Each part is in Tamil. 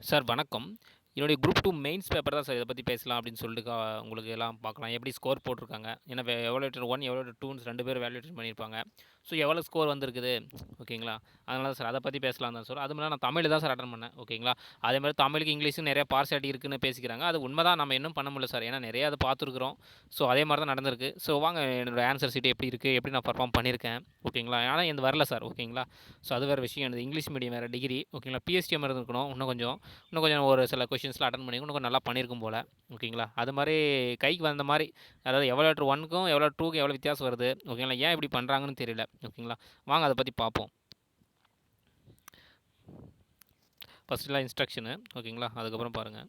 சார் வணக்கம். என்னுடைய குரூப் டூ மெயின்ஸ் பேப்பர் தான் சார் இதை பற்றி பேசலாம் அப்படின்னு சொல்லிட்டு உங்களுக்கு எல்லாம் பார்க்கலாம். எப்படி ஸ்கோர் போட்டிருக்காங்க. ஏன்னா வே எவாலுவேட்டர் 1, எவாலுவேட்டர் 2ன்னு 2 பேரும் வேலிடேஷன் பண்ணியிருப்பாங்க. ஸோ எவ்வளோ ஸ்கோர் வந்திருக்குது ஓகேங்களா? அதனால தான் சார் அதை பற்றி பேசலாம் தான் சார். அது மாதிரி நான் தமிழ் தான் சார் அட்டன் பண்ணேன். ஓகேங்களா? அதே மாதிரி தமிழுக்கு, இங்கிலீஷும் நிறையா பார்சாலிட்டி இருக்குன்னு பேசிக்கிறாங்க. அது உண்மை தான். நம்ம இன்னும் பண்ண முடியல சார். ஏன்னா நிறைய அதை பார்த்துருக்குறோம். ஸோ அதே மாதிரி தான் நடந்திருக்கு. ஸோ வாங்க என்னோடய ஆன்சர் சீட்டு எப்படி இருக்குது எப்படி நான் பெர்ஃபார்ம் பண்ணியிருக்கேன்? ஓகேங்களா? ஆனால் என்து வரல சார். ஓகேங்களா? ஸோ அது வேற விஷயம். எனது இங்கிலீஷ் மீடியம் வேறு டிகிரி. ஓகேங்களா? பிஎஸ்டிஎம் இருந்திருக்கணும். இன்னும் கொஞ்சம் இன்னும் கொஞ்சம் ஒரு சில கொஷின்ஸ்லாம் அட்டன் பண்ணி கொஞ்சம் நல்லா பண்ணியிருக்கும் போல் ஓகேங்களா? அது மாதிரி கைக்கு வந்த மாதிரி அதாவது எவ்வளோ லெட்டர் ஒன்க்கும் எவ்வளோ டூக்கும் எவ்வளோ வித்தியாசம் வருது? ஓகேங்களா? ஏன் இப்படி பண்ணுறாங்கன்னு தெரியல. ஓகேங்களா? வாங்க அதை பற்றி பார்ப்போம். ஃபஸ்ட்டுலாம் இன்ஸ்ட்ரக்ஷனு ஓகேங்களா? அதுக்கப்புறம் பாருங்கள்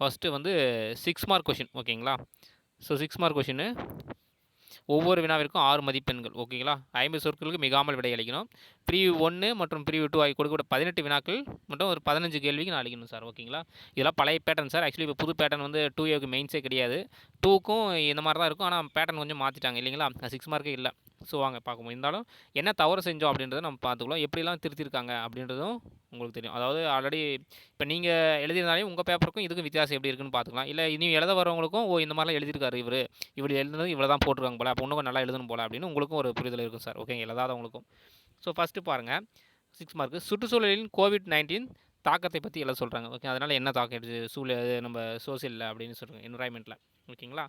ஃபஸ்ட்டு வந்து சிக்ஸ் மார்க் கொஷின் ஓகேங்களா? ஸோ சிக்ஸ் மார்க் கொஷினு ஒவ்வொரு வினாவிற்கும் ஆறு மதிப்பெண்கள் ஓகேங்களா? 50 சொற்களுக்கு மிகாமல் விடை அளிக்கணும். பிரிவு ஒன்று மற்றும் பிரிவு டூ ஆகி கொடுக்கப்பட்ட 18 வினாக்கள் மற்றும் ஒரு 15 கேள்விக்கு நான் அளிக்கணும் சார். ஓகேங்களா? இதெல்லாம் பழைய பேட்டர்ன் சார். ஆக்சுவலி இப்போ புது பேட்டர்ன் வந்து டூ ஏவுக்கு மெயின்ஸே கிடையாது. டூக்கும் இந்த மாதிரி தான் இருக்கும். ஆனால் பேட்டர்ன் கொஞ்சம் மாற்றிட்டாங்க இல்லைங்களா? சிக்ஸ் மார்க்கே இல்லை ஸோ வாங்க பார்க்கும்போது இருந்தாலும் என்ன தவறு செஞ்சோம் அப்படின்றத நம்ம பார்த்துக்கலாம். எப்படிலாம் திருத்தியிருக்காங்க அப்படின்றதும் உங்களுக்கு தெரியும். அதாவது ஆல்ரெடி இப்போ நீங்கள் எழுதியிருந்தாலே உங்கள் பேப்பருக்கும் இதுக்கும் வித்தியாசம் எப்படி இருக்குன்னு பார்த்துக்கலாம். இல்லை இனி எழுத வரவங்களுக்கும் ஓ! இந்த மாதிரிலாம் எழுதியிருக்காரு இவரு. இவர் எழுதுனது இவ்வளோ தான் போட்டிருக்காங்க போல. அப்போ இன்னும் நல்லா எழுதணும் போல அப்படின்னு உங்களுக்கும் ஒரு புரிதல் இருக்கும் சார். ஓகே எழுதாதவங்களுக்கும். ஸோ ஃபர்ஸ்ட்டு பாருங்கள் சிக்ஸ் மார்க்கு சுற்றுச்சூழலின் கோவிட்-19 தாக்கத்தை பற்றி எல்லாம் சொல்கிறாங்க ஓகே. அதனால் என்ன தாக்கம் சூழல் சூழ நம்ம சோசியலில் அப்படின்னு சொல்கிறாங்க என்வரான்மெண்ட்டில் ஓகேங்களா?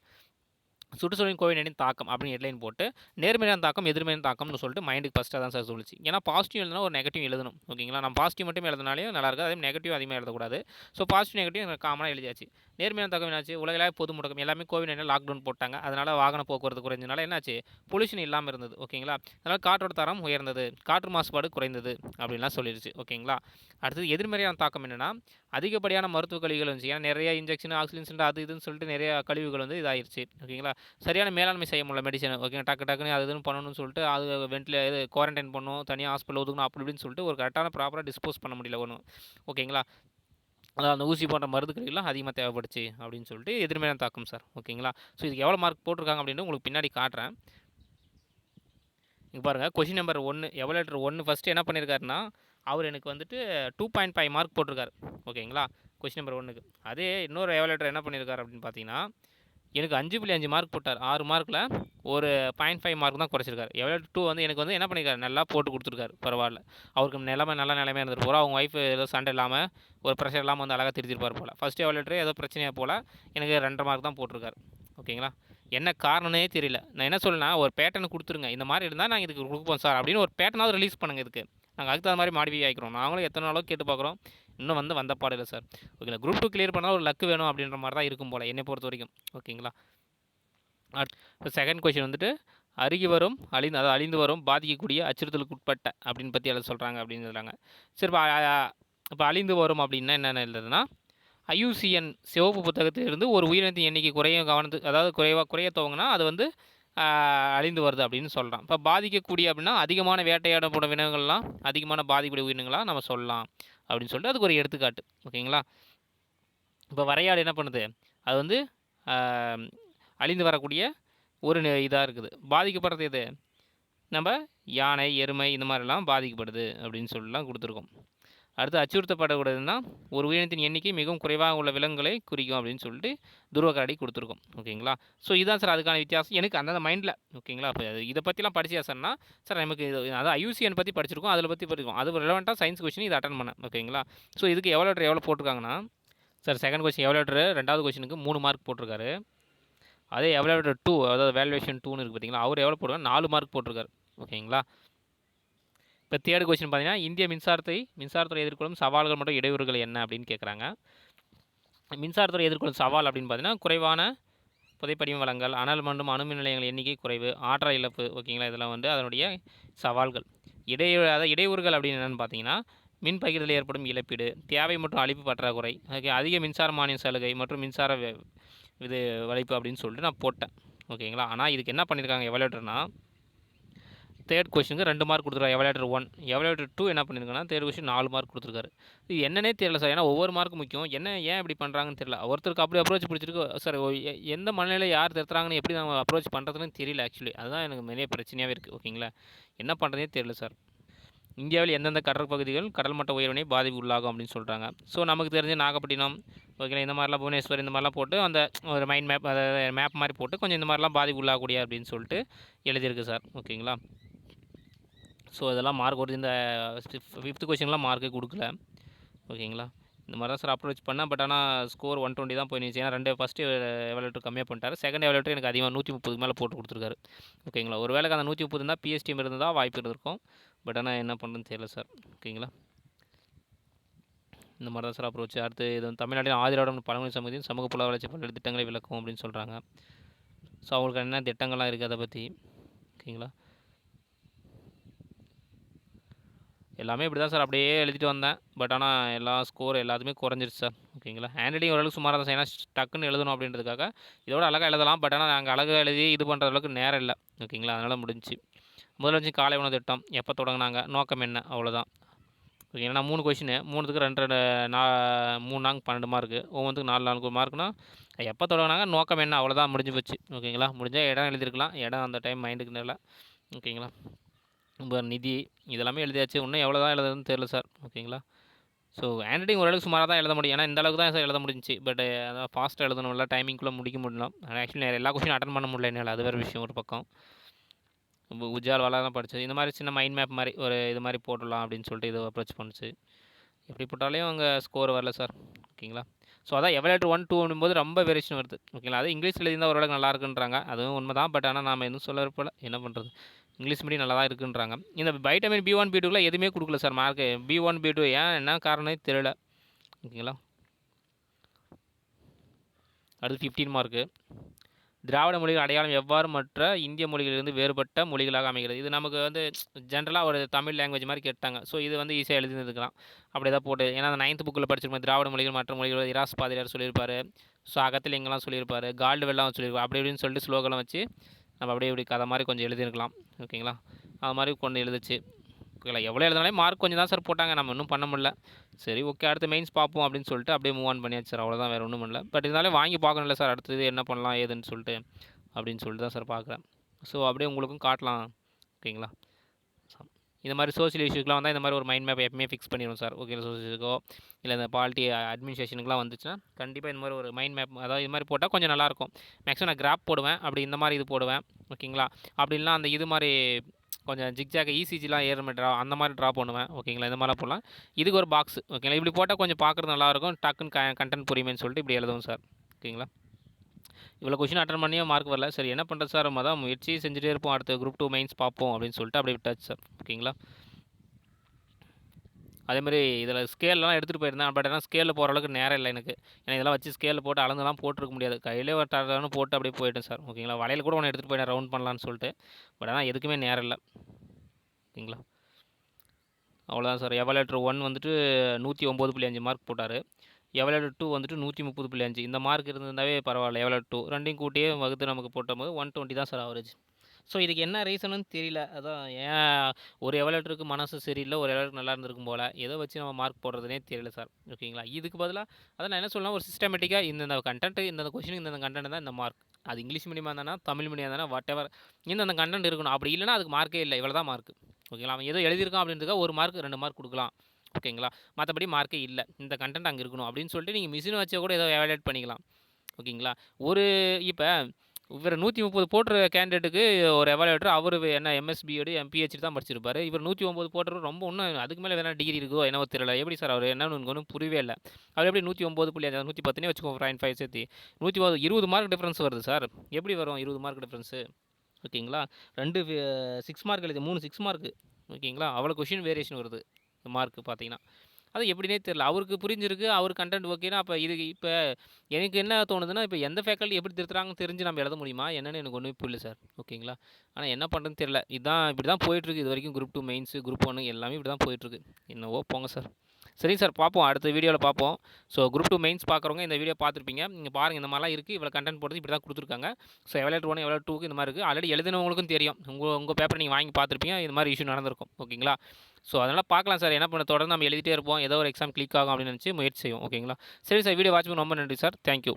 சுற்றுச்சூழலின் கோவிட்-19 தாக்கம் அப்படின்னு ஹெட்லைன் போட்டு நேர்மையான தாக்கம், எதிர்மையான தாக்கம்னு சொல்லிட்டு மைண்டுக்கு ஃபஸ்ட்டாக தான் சார் சொல்லுச்சு. ஏன்னா பாசிட்டிவ் எழுதுனா ஒரு நெகட்டிவ் எழுதணும். ஓகேங்களா? நம்ம பாசிட்டிவ் மட்டும் எழுதுனாலே நல்லா இருக்காது. அதே நெகட்டிவ் அதிகமாக எழுதக்கூடாது. ஸோ பாசிட்டிவ், நெகட்டிவ் காமனாக எழுதியாச்சு. நேர்மையான தாக்கம் என்னாச்சு? உலகளாக பொது முடக்கம் எல்லாமே கோவிட்-19 லாக்டவுன் போட்டாங்க. அதனால் வாகன போக்குவரத்து குறைஞ்சனால என்னாச்சு? பொல்யூஷன் இல்லாமல் இருந்தது. ஓகேங்களா? அதனால் காற்றோட தரம் உயர்ந்தது. காற்று மாசுபாடு குறைந்தது அப்படின்லாம் சொல்லிடுச்சு ஓகேங்களா? அடுத்தது எதிர்மறையான தாக்கம் என்னென்னா அதிகப்படியான மருத்துவ கழிவுகள் வந்துச்சு. ஏன்னா நிறைய இன்ஜெக்ஷன், ஆக்சிஜன் சிலிண்டர் அது இதுன்னு சொல்லிட்டு நிறைய கழிவுகள் வந்து இதாகிருச்சு ஓகேங்களா? சரியான மேலாண்மை செய்ய முடியல மெடிசன் ஓகே டக்கு டக்குன்னு அது இதுன்னு பண்ணணும்னு சொல்லிட்டு அது வெண்டிலே இது குவாரண்டைன் பண்ணணும். தனியாக ஹாஸ்பிட்டல் ஒதுக்கணும் அப்படி இப்படின்னு சொல்லிட்டு ஒரு கரெக்டான ப்ராப்பராக டிஸ்போஸ் பண்ண முடியல ஒன்றும் ஓகேங்களா? அதாவது அந்த ஊசி போன்ற மருந்து கழிவுலாம் அதிகமாக தேவைப்படுச்சு அப்படின்னு சொல்லிட்டு எதிர்மையான தாக்கம் சார். ஓகேங்களா? ஸோ இதுக்கு எவ்வளோ மார்க் போட்டிருக்காங்க அப்படின்னு உங்களுக்கு பின்னாடி காட்டுறேன். இங்கே பாருங்கள் கொஷின் நம்பர் ஒன்று எவ்வளோ லெட்டர் ஒன்று ஃபர்ஸ்ட்டு என்ன பண்ணியிருக்காருன்னா, அவர் எனக்கு வந்துட்டு 2.5 மார்க் போட்டிருக்காரு. ஓகேங்களா? கொஷின் நம்பர் ஒன்றுக்கு அதே இன்னொரு எவாலுவேட்டர் என்ன பண்ணியிருக்காரு அப்படின்னு பார்த்தீங்கன்னா, எனக்கு 5.5 மார்க் போட்டார். ஆறு மார்க்கில் ஒரு 0.5 மார்க் தான் குறைச்சிருக்காரு. எவ்வளோ டூ வந்து எனக்கு வந்து என்ன பண்ணியிருக்காரு, நல்லா போட்டு கொடுத்துருக்காரு பரவாயில்ல அவருக்கு நிலைமை நல்ல நிலமையாக இருந்துட்டு போல. அவங்க ஒய்ஃப் ஏதோ சண்டை இல்லாமல் ஒரு ப்ரெஷர் இல்லாமல் வந்து அழகாக திருத்திருப்பார் போல் ஃபர்ஸ்ட் எவாலுவேட்டரே ஏதோ பிரச்சனையாக போல் எனக்கு 2 1/2 மார்க் தான் போட்டிருக்காரு. ஓகேங்களா? என்ன காரணமே தெரியல. நான் என்ன சொல்லுன்னா ஒரு பேட்டர்ன் கொடுத்துருங்க இந்த மாதிரி இருந்தால் நாங்கள் இதுக்கு கொடுப்போம் சார் அப்படின்னு ஒரு பேட்டர்னாவது ரிலீஸ் பண்ணுங்க இதுக்கு. நாங்கள் அதுக்கு தகுந்த மாதிரி மாடிஃபை ஆகிக்கிறோம் நாங்களும் எத்தனை நாளோ கேட்டு பார்க்குறோம். இன்னும் வந்து வந்த பாடு இல்லை சார். ஓகேங்களா? குரூப் டூ கிளியர் பண்ணால் ஒரு லக் வேணும் அப்படின்ற மாதிரி தான் இருக்கும் போல் என்னை பொறுத்த வரைக்கும் ஓகேங்களா? இப்போ செகண்ட் கொஸ்டின் வந்துட்டு அருகி வரும், அழிந்து அதாவது அழிந்து வரும், பாதிக்கக்கூடிய, அச்சுறுத்தலுக்கு உட்பட்ட அப்படின்னு பற்றி எல்லாம் சொல்கிறாங்க அப்படின்னு சொல்கிறாங்க சரி இப்போ அழிந்து வரும் அப்படின்னா என்னென்ன இருந்ததுன்னா ஐயூசிஎன் சிவப்பு புத்தகத்திலிருந்து ஒரு உயிரினத்தின் எண்ணிக்கை குறைய கவனத்து அதாவது குறைவாக குறைய துவங்கினா அது வந்து அழிந்து வருது அப்படின்னு சொல்கிறான் இப்போ பாதிக்கக்கூடிய அப்படின்னா அதிகமான வேட்டையாடப்படும் வினங்கள்லாம் அதிகமான பாதிக்கக்கூடிய உயிரினங்களாக நம்ம சொல்லலாம் அப்படின்னு சொல்லிட்டு அதுக்கு ஒரு எடுத்துக்காட்டு. ஓகேங்களா? இப்போ வரையாடு என்ன பண்ணுது? அது வந்து அழிந்து வரக்கூடிய ஒரு இதாக இருக்குது. பாதிக்கப்படுறது எது? நம்ம யானை, எருமை இந்த மாதிரிலாம் பாதிக்கப்படுது அப்படின்னு சொல்லலாம் கொடுத்துருக்கோம் அடுத்து அச்சுறுத்தப்படக்கூடாதுன்னா ஒரு உயிரினத்தின் எண்ணிக்கை மிகவும் குறைவாக உள்ள விலங்குகளை குறிக்கும் அப்படின்னு சொல்லிட்டு துருவ கரடி கொடுத்துருக்கோம் ஓகேங்களா? ஸோ இதுதான் சார் அதுக்கான வித்தியாசம். எனக்கு அந்தந்த மைண்டில் ஓகேங்களா? இப்ப இதை பற்றிலாம் படிச்சியா சார்ன்னா, சார் நமக்கு இது அதான் ஐயூசிஎன் பற்றி படிச்சிருக்கோம். அதில் பற்றி படிக்கும் அது ரிலவெண்ட்டாக சயின்ஸ் கொஸ்டின் இதை அட்டன் பண்ணேன். ஓகேங்களா? ஸோ இதுக்கு எவாலுவேட்டர் எவ்வளோ போட்டிருக்காங்கன்னா, சார் செகண்ட் கொஸ்டின் எவாலுவேட்டர் 2வது கொஸ்டினுக்கு மூணு மார்க் போட்டிருக்காரு. அதே எவாலுவேட்டர் 2 அதாவது வேல்யூவேஷன் டூன்னு இருக்குது பார்த்தீங்களா? அவர் எவ்வளோ போட்டிருக்காரு நாலு மார்க் போட்டிருக்காரு. ஓகேங்களா? இப்போ தேர்ட் கொஸ்டின் பார்த்தீங்கன்னா, இந்திய மின்சாரத்தை மின்சாரத்துறை எதிர்கொள்ளும் சவால்கள் மற்றும் இடையூறுகள் என்ன அப்படின்னு கேட்குறாங்க. மின்சாரத்துறை எதிர்கொள்ளும் சவால் அப்படின்னு பார்த்தீங்கன்னா, குறைவான புதைப்படிம வளங்கள், அனல் மற்றும் அணுமின் நிலையங்கள் எண்ணிக்கை குறைவு, ஆற்றல் இழப்பு ஓகேங்களா? இதெல்லாம் வந்து அதனுடைய சவால்கள். இடையூ அதாவது இடையூறுகள் அப்படின்னு என்னென்னு பார்த்தீங்கன்னா, மின் பகிர்தல் ஏற்படும் இழப்பீடு, தேவை மற்றும் அழிப்பு பற்றாக்குறை, ஓகே அதிக மின்சார மானிய சலுகை மற்றும் மின்சார இது வளைப்பு அப்படின்னு சொல்லிட்டு நான் போட்டேன். ஓகேங்களா? ஆனால் இதுக்கு என்ன பண்ணியிருக்காங்க எவாலுவேட்டர்னா, தேர்ட் கொஸ்டினுக்கு ரெண்டு மார்க் கொடுத்துருக்காரு எவலேட்டர் ஒன் எவலேட்டர் டூ என்ன பண்ணியிருக்காங்கன்னா, தேர்ட் கொஸ்டின் நாலு மார்க் கொடுத்துருக்காரு இது என்னன்னே தெரியல சார். ஏன்னா ஒவ்வொரு மார்க் முக்கியம். என்ன ஏன் இப்படி பண்ணுறாங்கன்னு தெரியல. ஒருத்தருக்கு அப்படி அப்ரோச் பிடிச்சிருக்கு. சார் எ எந்த மனநிலையில் யார் திருத்துறாங்கன்னு எப்படி நம்ம அப்ரோச் பண்ணுறதுன்னு தெரியல ஆக்சுவலி. அதுதான் எனக்கு நிறைய பிரச்சனையாகவே இருக்குது ஓகேங்களா? என்ன பண்ணுறதே தெரியல சார். இந்தியாவில் எந்தெந்த கடற்பகுதிகள் கடல் மட்ட உயர்வினை பாதிப்பு உள்ளாகும் அப்படின்னு சொல்கிறாங்க ஸோ நமக்கு தெரிஞ்ச நாகப்பட்டினம் ஓகேங்களா இந்த மாதிரிலாம் புவனேஸ்வர் இந்த மாதிரிலாம் போட்டு அந்த ஒரு மைண்ட் மேப் அதாவது மேப் மாதிரி போட்டு கொஞ்சம் இந்த மாதிரிலாம் பாதிப்பு உள்ளாகக்கூடிய அப்படின்னு சொல்லிட்டு எழுதியிருக்கு சார் ஓகேங்களா ஸோ இதெல்லாம் மார்க் வருது. இந்த ஃபிஃப்த் கொஷின்லாம் மார்க்கே கொடுக்கல. ஓகேங்களா இந்த மாதிரி தான் சார் அப்ரோச் பண்ணேன். பட் ஆனால் ஸ்கோர் ஒன் டுவெண்ட்டி தான் போயிருந்துச்சு ஏன்னா ரெண்டு ஃபஸ்ட்டு எவலேட்டர் கம்மியாக பண்ணிட்டாரு. செகண்ட் எவலேட்டர் எனக்கு அதிகமாக நூற்றி முப்பதுக்கு மேலே போட்டு கொடுத்துருக்காரு. ஓகேங்களா ஒரு வேளைக்கு அந்த நூற்றி முப்பது இருந்தால் பிஎஸ்டிஎம் இருந்தால் வாய்ப்பு இருந்திருக்கும். பட் ஆனால் என்ன பண்ணுறதுன்னு தெரியல சார் ஓகேங்களா இந்த மாதிரி தான் சார் அப்ரோச் அடுத்து இது வந்து தமிழ்நாட்டின் ஆதிராடம் பழங்குடி சமூகத்தின் சமூக புல வளர்ச்சி பல்வேறு திட்டங்களை விளக்கும் அப்படின்னு சொல்கிறாங்க ஸோ அவங்களுக்கு என்ன திட்டங்கள்லாம் இருக்குது அதை பற்றி ஓகேங்களா எல்லாமே இப்படி தான் சார் அப்படியே எழுதிட்டு வந்தேன். பட் ஆனால் எல்லா ஸ்கோர் எல்லாத்துமே குறைஞ்சிருச்சு சார். ஓகேங்களா? ஹேண்ட் ரைட்டிங் ஓரளவுக்கு சுமாராக தான் சார் ஏன்னா டக்குன்னு எழுதணும் அப்படின்றதுக்காக இதோட அழகாக எழுதலாம். பட் ஆனால் நாங்கள் அழகாக எழுதி இது பண்ணுற அளவுக்கு நேரம் இல்லை. ஓகேங்களா? அதனால் முடிஞ்சு முதலமைச்சு காலை உணவு திட்டம் எப்போ தொடங்கினாங்க? நோக்கம் என்ன? அவ்வளோதான் ஓகேங்களா? நான் மூணு கொஷினு மூணுத்துக்கு ரெண்டு ரெண்டு நா மூணு நாங்க பன்னெண்டு மார்க்கு ஒவ்வொன்றுக்கு நாலு நாலு மார்க்னா எப்போ தொடங்கினாங்க? நோக்கம் என்ன? அவ்வளோதான் முடிஞ்சு போச்சு. ஓகேங்களா? முடிஞ்சால் இடம் எழுதியிருக்கலாம். இடம் அந்த டைம் மைண்டுக்கு இல்லை ஓகேங்களா? இப்போ நிதி இதெல்லாமே எழுதியாச்சு. இன்னும் எவ்வளோ தான் எழுதுறதுன்னு தெரியல சார். ஓகேங்களா? ஸோ ஹேண்ட் ரைட்டிங் ஓரளவுக்கு சுமாராக தான் எழுத முடியும். ஏன்னா இந்த அளவுக்கு தான் சார் எழுத முடிஞ்சுச்சு. பட் அதான் ஃபாஸ்ட்டாக எழுதணும்ல. டைமிங்குள்ளே முடிக்க முடியல. ஆக்சுவலி எல்லா கொஸ்டின் அட்டன் பண்ண முடியல என்னால். அது வேறு விஷயம் ஒரு பக்கம். உஜால் தான் படித்தது இந்த மாதிரி சின்ன மைண்ட் மேப் மாதிரி ஒரு இது மாதிரி போட்டுடலாம் அப்படின்னு சொல்லிட்டு இது அப்ரோச் பண்ணுச்சு. எப்படி போட்டாலையும் அங்கே ஸ்கோர் வரல சார் ஓகேங்களா? ஸோ அதான் எவலேட்டர் ஒன் டூ போது ரொம்ப வேரியேஷன் வருது. ஓகேங்களா? அது இங்கிலீஷில் எழுதியிருந்தால் ஓரளவுக்கு நல்லா இருக்குன்றாங்க. அதுவும் உண்மை தான் பட் ஆனால் நாம் எதுவும் சொல்ல போல என்ன பண்ணுறது இங்கிலீஷ் மீடியம் நல்லா தான் இருக்குன்றாங்க. இந்த வைட்டமின் பி ஒன் பி டூவில் எதுவுமே கொடுக்கல sir mark B one B two ஏன் என்ன காரணமே தெரியல. ஓகேங்களா? அடுத்து ஃபிஃப்டீன் மார்க்கு திராவிட மொழிகள் அடையாளம் எவ்வாறு மற்ற இந்திய மொழிகளிலிருந்து வேறுபட்ட மொழிகளாக அமைகிறது? இது நமக்கு வந்து ஜென்ரலாக ஒரு தமிழ் லாங்குவேஜ் மாதிரி கேட்டாங்க. ஸோ இது வந்து ஈஸியாக எழுதிருந்துக்கலாம் அப்படி தான் போட்டு ஏன்னா அந்த நைன்த் புக்கில் படிச்சிருக்கோம் திராவிட மொழிகள் மற்ற மொழிகள் இராஸ் பாதிரியார் சொல்லியிருப்பாரு. ஸோ அகத்திலிங்கெல்லாம் சொல்லியிருப்பார். கால்டு வெள்ளம் சொல்லியிருப்பாரு. அப்படி இப்படின்னு சொல்லிட்டு ஸ்லோகெல்லாம் வச்சு நம்ம அப்படியே இப்படி கதை மாதிரி கொஞ்சம் எழுதியிருக்கலாம். ஓகேங்களா? அது மாதிரி கொண்டு எழுதுச்சு. ஓகேங்களா எவ்வளோ எழுதினாலே மார்க் கொஞ்சம் தான் சார் போட்டாங்க. நம்ம இன்னும் பண்ண முடியல. சரி ஓகே அடுத்து மெயின்ஸ் பார்ப்போம் அப்படின்னு சொல்லிட்டு அப்படியே மூவ் ஆன் பண்ணியாச்சு சார் அவ்வளோதான் வேறு ஒன்றும் பண்ணல. பட் இருந்தாலும் வாங்கி பார்க்கணும்ல சார் அடுத்தது என்ன பண்ணலாம் ஏதுன்னு சொல்லிட்டு அப்படின்னு சொல்லிட்டு தான் சார் பார்க்குறேன். ஸோ அப்படியே உங்களுக்கும் காட்டலாம். ஓகேங்களா? இந்த மாதிரி சோஷியல் இஷ்யூக்கெலாம் வந்தால் இந்த மாதிரி ஒரு மைண்ட் மேப் எப்பவுமே ஃபிக்ஸ் பண்ணிடுவோம் சார் ஓகே சோசியலுக்கோ இல்லை இந்த பாலிட்டி அட்மினிஸ்ட்ரேஷனுக்குலாம் வந்துச்சுன்னா கண்டிப்பாக இந்த மாதிரி ஒரு மைண்ட் மேப் அதாவது இது மாதிரி போட்டால் கொஞ்சம் நல்லாயிருக்கும் மேக்ஸிமம் நான் கிராப் போடுவேன் அப்படி இந்த மாதிரி இது போடுவேன். ஓகேங்களா அப்படின்லாம் அந்த இது மாதிரி கொஞ்சம் ஜிக்ஜாக இசிஜிலாம் ஏற மாதிரி ட்ரா அந்த மாதிரி ட்ரா பண்ணுவேன். ஓகேங்களா இந்த மாதிரிலாம் போடலாம். இதுக்கு ஒரு பாக்ஸ் ஓகேங்களா இப்படி போட்டால் கொஞ்சம் பார்க்குறது நல்லாயிருக்கும் டக்குன்னு க கண்டென்ட் புரியுமேன்னு சொல்லிட்டு இப்படி எழுதுவோம் சார் ஓகேங்களா இவ்வளோ கொஷின் அட்டன் பண்ணியும் மார்க் வரல. சரி என்ன பண்ணுறது சார் நம்ம தான் முயற்சி செஞ்சுட்டே இருப்போம். அடுத்த குரூப் டூ மெயின்ஸ் பார்ப்போம் அப்படின்னு சொல்லிட்டு அப்படியே விட்டாச்சு சார் ஓகேங்களா அதேமாதிரி இதில் ஸ்கேல்லாம் எடுத்துகிட்டு போயிருந்தேன். பட் ஆனால் ஸ்கேலில் போகிற அளவுக்கு நேரம் இல்லை எனக்கு. ஏன்னா இதெல்லாம் வச்சு ஸ்கேலில் போட்டு அளந்துலாம் போட்டிருக்க முடியாது. கையிலே ஒரு டர்னு போட்டு அப்படியே போயிட்டேன் சார் ஓகேங்களா வலையில் கூட ஒன்று எடுத்துகிட்டு போயிட்டேன். ரவுண்ட் பண்ணலான்னு சொல்லிட்டு. பட் ஆனால் எதுக்குமே நேரம் இல்லை. ஓகேங்களா அவ்வளோதான் சார் எவாலேட்டர் ஒன் வந்துட்டு நூற்றி ஒம்பது புள்ளி அஞ்சு மார்க் போட்டார். எவ்வளோ டூ வந்துட்டு நூற்றி முப்பது புள்ளி அஞ்சு. இந்த மார்க் இருந்திருந்தாவே பரவாயில்ல. எவ்வளோ டூ ரெண்டையும் கூட்டியே வகுத்து நமக்கு போட்டபோது ஒன் டுவெண்ட்டி தான் சார் ஆவரேஜ் ஸோ இதுக்கு என்ன ரீசனுன்னு தெரியல. அதான் ஏன் ஒரு எவலேட்டருக்கு மனசு சரியில்லை ஒரு எவலேட்டர் நல்லா இருந்திருக்கும் போல். எதை வச்சு நம்ம மார்க் போடுறதுனே தெரியல சார் ஓகேங்களா இதுக்கு பதிலாக அதான் நான் என்ன சொல்லலாம் ஒரு சிஸ்டமேட்டிக்காக இந்தந்த கண்டென்ட் இந்தந்த கொஷினுக்கு இந்தந்த கண்டென்ட் தான் இந்த மார்க் அது இங்கிலீஷ் மீடியமாக இருந்தானா தமிழ் மீடியம் இருந்தானா வாட் எவர் இந்தந்த கண்டென்ட் இருக்கணும். அப்படி இல்லைனா அதுக்கு மார்க்கே இல்லை. இவ்வளோ தான் மார்க் ஓகேங்களா அவன் ஏதோ எழுதியிருக்கான் அப்படின்றதுக்காக ஒரு மார்க் ரெண்டு மார்க் கொடுக்கலாம். ஓகேங்களா? மற்றபடி மார்க்கே இல்லை. இந்த கண்டென்ட் அங்கே இருக்கணும் அப்படின்னு சொல்லிட்டு நீங்கள் மிஷின் வச்சா கூட ஏதோ எவாலுவேட் பண்ணிக்கலாம். ஓகேங்களா? ஒரு இப்போ இவர் நூற்றி முப்பது போட்டுற கேண்டிடேட்டுக்கு ஒரு எவாலுவேட்டர் அவர் என்ன எம்எஸ்பிஎடு எம்பிஹெச் தான் படிச்சிருப்பார். இவர் நூற்றி ஒம்பது போட்டுற ரொம்ப இன்னும் அதுக்கு மேலே வேணா டிகிரி இருக்கோ என்னவோ தெரியல. எப்படி சார் அவர் என்னன்னு எனக்கு ஒன்றும் புரியவே இல்லை. அவர் எப்படி நூற்றி ஒம்பது புள்ளி அஞ்சு நூற்றி பத்துனே வச்சுக்கோங்க பாயிண்ட் ஃபைவ் சேர்த்து. நூற்றி ஒம்பது இருபது மார்க் டிஃப்ரென்ஸ் வருது சார் எப்படி வரும் இருபது மார்க் டிஃப்ரென்ஸு ஓகேங்களா? ரெண்டு சிக்ஸ் மார்க் எழுதி மூணு சிக்ஸ் மார்க்கு ஓகேங்களா? அவ்வளோ கொஷின் வேரியேஷன் வருது. மார்க் பார்த்தீங்கன்னா. அது எப்படினே தெரில அவருக்கு புரிஞ்சிருக்கு. அவர் கண்டென்ட் ஓகேனா அப்போ இது இப்போ எனக்கு என்ன தோணுதுன்னா இப்போ எந்த ஃபேக்கல்ட்டி எப்படி திருத்துறாங்கன்னு தெரிஞ்சு நம்ம எழுத முடியுமா? என்னென்னு எனக்கு ஒன்றுமே புரியல சார் ஓகேங்களா ஆனால் என்ன பண்ணுறதுன்னு தெரில இதுதான் இப்படி தான் போயிட்டுருக்கு. இது வரைக்கும் குரூப் டூ மெயின்ஸு குரூப் ஒன்று எல்லாமே இப்படி தான் போயிட்டுருக்கு. என்னவோ போங்க சார் சரிங்க சார் பார்ப்போம். அடுத்த வீடியோவில் பார்ப்போம். ஸோ குரூப் டூ மெயின்ஸ் பார்க்குறவங்க இந்த வீடியோ பார்த்துருப்பீங்க. நீங்கள் பாருங்கள் இந்த மாதிரிலாம் இருக்குது இவ்வளோ கண்டென்ட் போடுறது இப்படி தான் கொடுத்துருக்காங்க ஸோ எவ்வளோ ஒன்று எவ்வளோ டூக்கு இந்த மாதிரி இருக்குது ஆல்ரெடி எழுதினவங்களுக்கும் தெரியும். உங்கள் உங்கள் பேப்பர் நீங்கள் வாங்கி பார்த்துருப்பீங்க. இது மாதிரி இஷ்யூ நடந்திருக்கும். ஓகேங்களா? ஸோ அதனால் பார்க்கலாம் சார். என்ன பண்ண தொடர்ந்து நம்ம எழுதிட்டே இருப்போம். ஏதோ ஒரு எக்ஸாம் கிளிக் ஆகும் அப்படின்னு நினச்சி முயற்சி செய்வோம். ஓகேங்களா? சரி சார் வீடியோ வாட்ச் பண்ணி ரொம்ப நன்றி சார். தேங்க்யூ